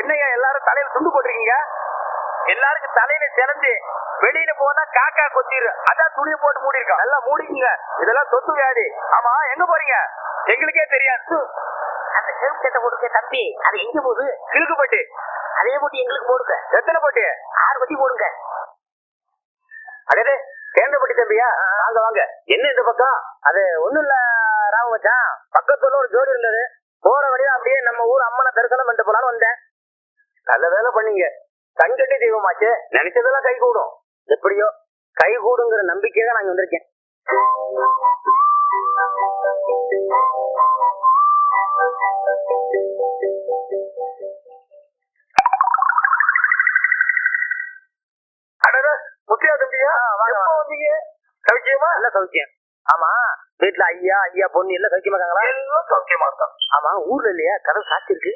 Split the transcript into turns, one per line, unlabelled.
என்னையா எல்லாரும் தலையில துண்டு போட்டிருக்கீங்க? எல்லாருக்கும் தலையில சிறந்து வெளியில போனா காக்கா கொத்திரு. அதான் துணியை போட்டு மூடி இருக்கோம் நல்லா மூடிக்குங்க. இதெல்லாம் சொத்து வியாதி. ஆமா எங்க போறீங்க? எங்களுக்கே தெரியாது.
அந்த செருப்பு சட்டை போட்டுக்க தம்பி. அது எங்க போகுது?
கிழக்கு பட்டு.
அதே போட்டு எங்களுக்கு போடுங்க.
எத்தனை பட்டு?
ஆறு பட்டி போடுங்க.
அடே கேந்திரப்பட்டி தம்பியா? வாங்க வாங்க. என்ன இந்த பக்கம்? அது ஒண்ணும் இல்ல ராம மச்சான். பக்கத்துல ஒரு ஜோடி இருந்தது. போற வழியா அப்படியே நம்ம ஊர் அம்மனை தரிசனம் நல்ல வேலை பண்ணீங்க. கண்கட்டி தெய்வமாச்சு. நினைச்சதெல்லாம் கை கூடும் எப்படியோ? கை கூடுங்கிற நம்பிக்கையாக நான் இங்க வந்திருக்கேன். முத்தியா தம்பியா? வந்தீங்க? சௌக்கியமா? நல்ல சௌக்கியம். ஆமா வீட்டுல ஐயா ஐயா பொண்ணு எல்லாம் சௌக்கியமா இருக்காங்களா? எல்லாம் சௌக்கியமா இருக்காங்க. ஆமா ஊர்ல இல்லையா? கதவு இருக்கு